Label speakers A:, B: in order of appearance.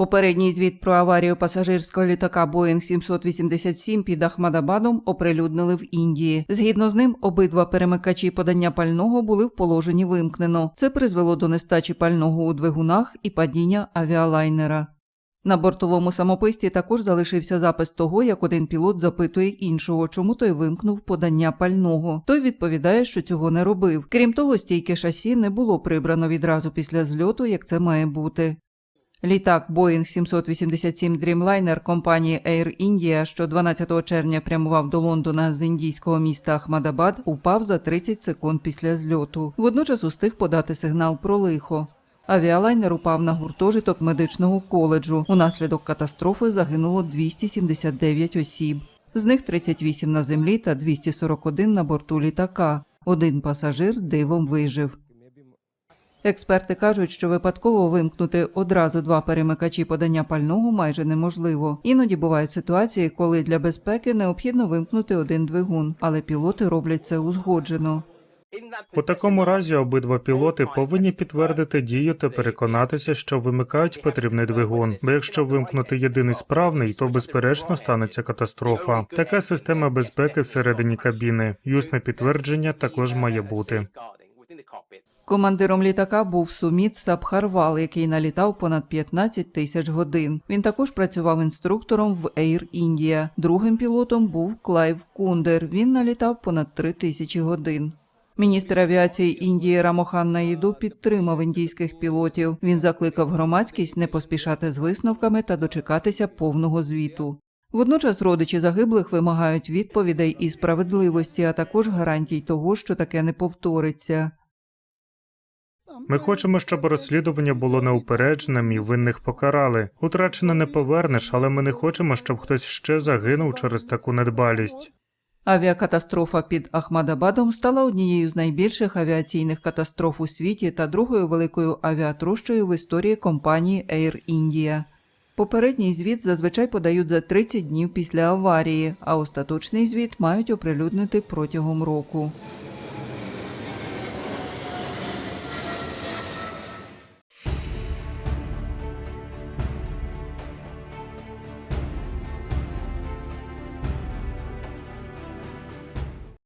A: Попередній звіт про аварію пасажирського літака Boeing 787 під Ахмадабадом оприлюднили в Індії. Згідно з ним, обидва перемикачі подання пального були в положенні вимкнено. Це призвело до нестачі пального у двигунах і падіння авіалайнера. На бортовому самописті також залишився запис того, як один пілот запитує іншого, чому той вимкнув подання пального. Той відповідає, що цього не робив. Крім того, стійке шасі не було прибрано відразу після зльоту, як це має бути. Літак Boeing 787 Dreamliner компанії Air India, що 12 червня прямував до Лондона з індійського міста Ахмадабад, упав за 30 секунд після зльоту. Водночас устиг подати сигнал про лихо. Авіалайнер упав на гуртожиток медичного коледжу. Унаслідок катастрофи загинуло 279 осіб. З них 38 на землі та 241 на борту літака. Один пасажир дивом вижив. Експерти кажуть, що випадково вимкнути одразу два перемикачі подання пального майже неможливо. Іноді бувають ситуації, коли для безпеки необхідно вимкнути один двигун, але пілоти роблять це узгоджено.
B: У такому разі обидва пілоти повинні підтвердити дію та переконатися, що вимикають потрібний двигун. Бо якщо вимкнути єдиний справний, то безперечно станеться катастрофа. Така система безпеки всередині кабіни. Юсне підтвердження також має бути.
A: Командиром літака був Суміт Сабхарвал, який налітав понад 15 тисяч годин. Він також працював інструктором в Air India. Другим пілотом був Клайв Кундер. Він налітав понад 3 тисячі годин. Міністр авіації Індії Рамохан Наїду підтримав індійських пілотів. Він закликав громадськість не поспішати з висновками та дочекатися повного звіту. Водночас родичі загиблих вимагають відповідей і справедливості, а також гарантій того, що таке не повториться.
B: Ми хочемо, щоб розслідування було неупередженим і винних покарали. Утрачене не повернеш, але ми не хочемо, щоб хтось ще загинув через таку недбалість.
A: Авіакатастрофа під Ахмадабадом стала однією з найбільших авіаційних катастроф у світі та другою великою авіатрощою в історії компанії Air India. Попередній звіт зазвичай подають за 30 днів після аварії, а остаточний звіт мають оприлюднити протягом року.